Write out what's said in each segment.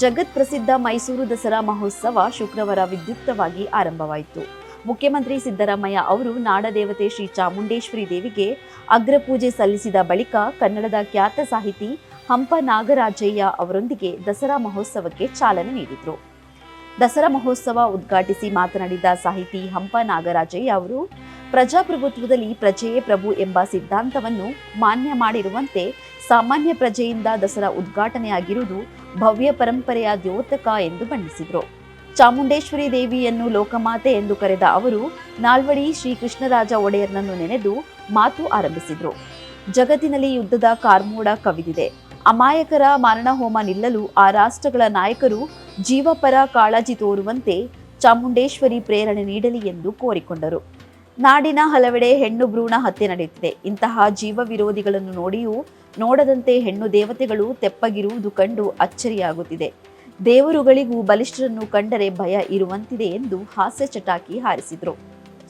ಜಗತ್ ಪ್ರಸಿದ್ಧ ಮೈಸೂರು ದಸರಾ ಮಹೋತ್ಸವ ಶುಕ್ರವಾರ ವಿದ್ಯುಕ್ತವಾಗಿ ಆರಂಭವಾಯಿತು. ಮುಖ್ಯಮಂತ್ರಿ ಸಿದ್ದರಾಮಯ್ಯ ಅವರು ನಾಡದೇವತೆ ಶ್ರೀ ಚಾಮುಂಡೇಶ್ವರಿ ದೇವಿಗೆ ಅಗ್ರಪೂಜೆ ಸಲ್ಲಿಸಿದ ಬಳಿಕ ಕನ್ನಡದ ಖ್ಯಾತ ಸಾಹಿತಿ ಹಂಪ ನಾಗರಾಜಯ್ಯ ಅವರೊಂದಿಗೆ ದಸರಾ ಮಹೋತ್ಸವಕ್ಕೆ ಚಾಲನೆ ನೀಡಿದರು. ದಸರಾ ಮಹೋತ್ಸವ ಉದ್ಘಾಟಿಸಿ ಮಾತನಾಡಿದ ಸಾಹಿತಿ ಹಂಪ ನಾಗರಾಜಯ್ಯ ಅವರು ಪ್ರಜಾಪ್ರಭುತ್ವದಲ್ಲಿ ಪ್ರಜೆಯೇ ಪ್ರಭು ಎಂಬ ಸಿದ್ಧಾಂತವನ್ನು ಮಾನ್ಯ ಮಾಡಿರುವಂತೆ ಸಾಮಾನ್ಯ ಪ್ರಜೆಯಿಂದ ದಸರಾ ಉದ್ಘಾಟನೆಯಾಗಿರುವುದು ಭವ್ಯ ಪರಂಪರೆಯ ದ್ಯೋತಕ ಎಂದು ಬಣ್ಣಿಸಿದರು. ಚಾಮುಂಡೇಶ್ವರಿ ದೇವಿಯನ್ನು ಲೋಕಮಾತೆ ಎಂದು ಕರೆದ ಅವರು ನಾಲ್ವಡಿ ಶ್ರೀಕೃಷ್ಣರಾಜ ಒಡೆಯರ್ನನ್ನು ನೆನೆದು ಮಾತು ಆರಂಭಿಸಿದರು. ಜಗತ್ತಿನಲ್ಲಿ ಯುದ್ಧದ ಕಾರ್ಮೋಡ ಕವಿದಿದೆ. ಅಮಾಯಕರ ಮಾರಣಹೋಮ ನಿಲ್ಲಲು ಆ ರಾಷ್ಟ್ರಗಳ ನಾಯಕರು ಜೀವಪರ ಕಾಳಜಿ ತೋರುವಂತೆ ಚಾಮುಂಡೇಶ್ವರಿ ಪ್ರೇರಣೆ ನೀಡಲಿ ಎಂದು ಕೋರಿಕೊಂಡರು. ನಾಡಿನ ಹಲವೆಡೆ ಹೆಣ್ಣು ಭ್ರೂಣ ಹತ್ಯೆ ನಡೆಯುತ್ತಿದೆ. ಇಂತಹ ಜೀವ ವಿರೋಧಿಗಳನ್ನು ನೋಡಿಯೂ ನೋಡದಂತೆ ಹೆಣ್ಣು ದೇವತೆಗಳು ತೆಪ್ಪಗಿರುವುದು ಕಂಡು ಅಚ್ಚರಿಯಾಗುತ್ತಿದೆ. ದೇವರುಗಳಿಗೂ ಬಲಿಷ್ಠರನ್ನು ಕಂಡರೆ ಭಯ ಇರುವಂತಿದೆ ಎಂದು ಹಾಸ್ಯ ಚಟಾಕಿ ಹಾರಿಸಿದರು.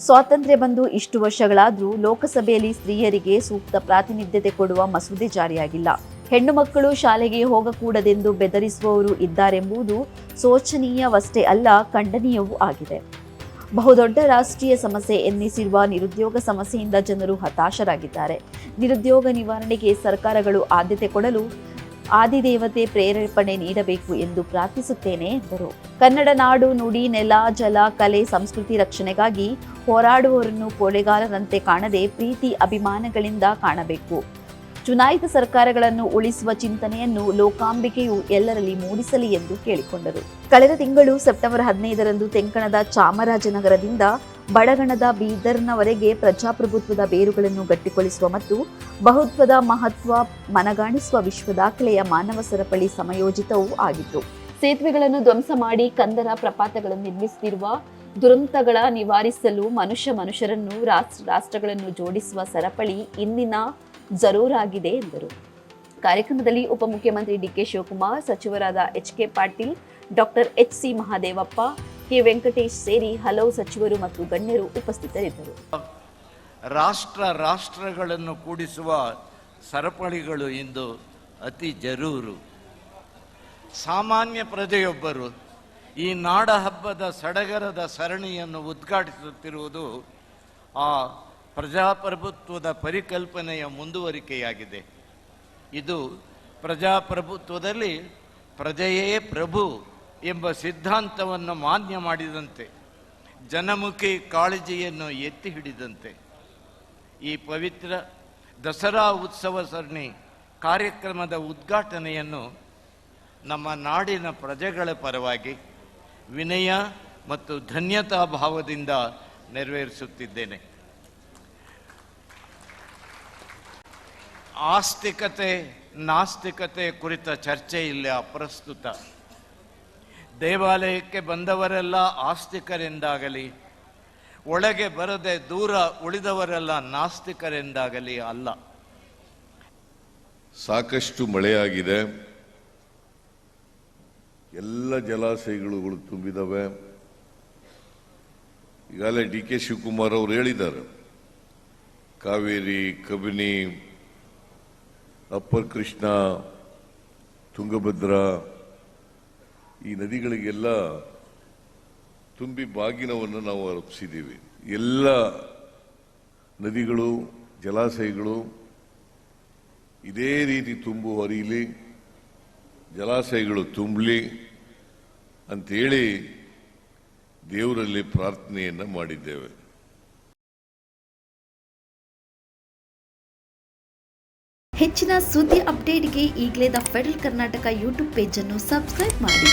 ಸ್ವಾತಂತ್ರ್ಯ ಬಂದು ಇಷ್ಟು ವರ್ಷಗಳಾದರೂ ಲೋಕಸಭೆಯಲ್ಲಿ ಸ್ತ್ರೀಯರಿಗೆ ಸೂಕ್ತ ಪ್ರಾತಿನಿಧ್ಯತೆ ಕೊಡುವ ಮಸೂದೆ ಜಾರಿಯಾಗಿಲ್ಲ. ಹೆಣ್ಣು ಮಕ್ಕಳು ಶಾಲೆಗೆ ಹೋಗಕೂಡದೆಂದು ಬೆದರಿಸುವವರು ಇದ್ದಾರೆಂಬುದು ಶೋಚನೀಯವಷ್ಟೇ ಅಲ್ಲ, ಖಂಡನೀಯವೂ ಆಗಿದೆ. ಬಹುದೊಡ್ಡ ರಾಷ್ಟ್ರೀಯ ಸಮಸ್ಯೆ ಎನ್ನಿಸಿರುವ ನಿರುದ್ಯೋಗ ಸಮಸ್ಯೆಯಿಂದ ಜನರು ಹತಾಶರಾಗಿದ್ದಾರೆ. ನಿರುದ್ಯೋಗ ನಿವಾರಣೆಗೆ ಸರ್ಕಾರಗಳು ಆದ್ಯತೆ ಕೊಡಲು ಆದಿದೇವತೆ ಪ್ರೇರೇಪಣೆ ನೀಡಬೇಕು ಎಂದು ಪ್ರಾರ್ಥಿಸುತ್ತೇನೆ ಎಂದರು. ಕನ್ನಡ ನಾಡು ನುಡಿ, ನೆಲ, ಜಲ, ಕಲೆ, ಸಂಸ್ಕೃತಿ ರಕ್ಷಣೆಗಾಗಿ ಹೋರಾಡುವವರನ್ನು ಕೊಳೆಗಾರರಂತೆ ಕಾಣದೆ ಪ್ರೀತಿ, ಅಭಿಮಾನಗಳಿಂದ ಕಾಣಬೇಕು. ಚುನಾಯಿತ ಸರ್ಕಾರಗಳನ್ನು ಉಳಿಸುವ ಚಿಂತನೆಯನ್ನು ಲೋಕಾಂಬಿಕೆಯು ಎಲ್ಲರಲ್ಲಿ ಮೂಡಿಸಲಿ ಎಂದು ಕೇಳಿಕೊಂಡರು. ಕಳೆದ ತಿಂಗಳು ಸೆಪ್ಟೆಂಬರ್ ಹದಿನೈದರಂದು ತೆಂಕಣದ ಚಾಮರಾಜನಗರದಿಂದ ಬಡಗಣದ ಬೀದರ್ನವರೆಗೆ ಪ್ರಜಾಪ್ರಭುತ್ವದ ಬೇರುಗಳನ್ನು ಗಟ್ಟಿಗೊಳಿಸುವ ಮತ್ತು ಬಹುತ್ವದ ಮಹತ್ವ ಮನಗಾಣಿಸುವ ವಿಶ್ವ ದಾಖಲೆಯ ಮಾನವ ಸರಪಳಿ ಸಮಯೋಜಿತವೂ ಆಗಿತ್ತು. ಸೇತುವೆಗಳನ್ನು ಧ್ವಂಸ ಮಾಡಿ ಕಂದರ ಪ್ರಪಾತಗಳನ್ನು ನಿರ್ಮಿಸುತ್ತಿರುವ ದುರಂತಗಳ ನಿವಾರಿಸಲು ಮನುಷ್ಯ ಮನುಷ್ಯರನ್ನು ರಾಷ್ಟ್ರ ರಾಷ್ಟ್ರಗಳನ್ನು ಜೋಡಿಸುವ ಸರಪಳಿ ಇಂದಿನ ಜರೂರಾಗಿದೆ ಎಂದರು. ಕಾರ್ಯಕ್ರಮದಲ್ಲಿ ಉಪಮುಖ್ಯಮಂತ್ರಿ ಡಿಕೆ ಶಿವಕುಮಾರ್, ಸಚಿವರಾದ H K Patil, doctor H C Mahadevappa, K. Venkatesh ಸೇರಿ ಹಲವು ಸಚಿವರು ಮತ್ತು ಗಣ್ಯರು ಉಪಸ್ಥಿತರಿದ್ದರು. ರಾಷ್ಟ್ರ ರಾಷ್ಟ್ರಗಳನ್ನು ಕೂಡಿಸುವ ಸರಪಳಿಗಳು ಇಂದು ಅತಿ ಜರೂರು. ಸಾಮಾನ್ಯ ಪ್ರಜೆಯೊಬ್ಬರು ಈ ನಾಡ ಹಬ್ಬದ ಸಡಗರದ ಸರಣಿಯನ್ನು ಉದ್ಘಾಟಿಸುತ್ತಿರುವುದು ಆ ಪ್ರಜಾಪ್ರಭುತ್ವದ ಪರಿಕಲ್ಪನೆಯ ಮುಂದುವರಿಕೆಯಾಗಿದೆ. ಇದು ಪ್ರಜಾಪ್ರಭುತ್ವದಲ್ಲಿ ಪ್ರಜೆಯೇ ಪ್ರಭು ಎಂಬ ಸಿದ್ಧಾಂತವನ್ನು ಮಾನ್ಯ ಮಾಡಿದಂತೆ, ಜನಮುಖಿ ಕಾಳಜಿಯನ್ನು ಎತ್ತಿ ಹಿಡಿದಂತೆ. ಈ ಪವಿತ್ರ ದಸರಾ ಉತ್ಸವ ಸರಣಿ ಕಾರ್ಯಕ್ರಮದ ಉದ್ಘಾಟನೆಯನ್ನು ನಮ್ಮ ನಾಡಿನ ಪ್ರಜೆಗಳ ಪರವಾಗಿ ವಿನಯ ಮತ್ತು ಧನ್ಯತಾ ಭಾವದಿಂದ ನೆರವೇರಿಸುತ್ತಿದ್ದೇನೆ. ಆಸ್ತಿಕತೆ, ನಾಸ್ತಿಕತೆ ಕುರಿತ ಚರ್ಚೆ ಇಲ್ಲ ಅಪ್ರಸ್ತುತ ದೇವಾಲಯಕ್ಕೆ ಬಂದವರೆಲ್ಲ ಆಸ್ತಿಕರೆಂದಾಗಲಿ, ಒಳಗೆ ಬರದೆ ದೂರ ಉಳಿದವರೆಲ್ಲ ನಾಸ್ತಿಕರೆಂದಾಗಲಿ ಅಲ್ಲ. ಸಾಕಷ್ಟು ಮಳೆಯಾಗಿದೆ. ಎಲ್ಲ ಜಲಾಶಯಗಳು ತುಂಬಿದವೆ. ಈಗಾಗಲೇ ಡಿ ಕೆ ಶಿವಕುಮಾರ್ ಅವರು ಹೇಳಿದ್ದಾರೆ. ಕಾವೇರಿ, ಕಬಿನಿ, ಅಪ್ಪರ್ ಕೃಷ್ಣ, ತುಂಗಭದ್ರಾ, ಈ ನದಿಗಳಿಗೆಲ್ಲ ತುಂಬಿ ಬಾಗಿನವನ್ನು ನಾವು ಅರ್ಪಿಸಿದ್ದೀವಿ. ಎಲ್ಲ ನದಿಗಳು, ಜಲಾಶಯಗಳು ಇದೇ ರೀತಿ ತುಂಬು ಹರಿಯಲಿ ಜಲಾಶಯಗಳು ತುಂಬಲಿ ಅಂತೇಳಿ ದೇವರಲ್ಲಿ ಪ್ರಾರ್ಥನೆಯನ್ನು ಮಾಡಿದ್ದೇವೆ. ಹೆಚ್ಚಿನ ಸುದ್ದಿ ಅಪ್ಡೇಟ್ಗೆ ಈಗಲೇ ದ ಫೆಡರಲ್ ಕರ್ನಾಟಕ ಯೂಟ್ಯೂಬ್ ಪೇಜನ್ನು ಸಬ್ಸ್ಕ್ರೈಬ್ ಮಾಡಿ.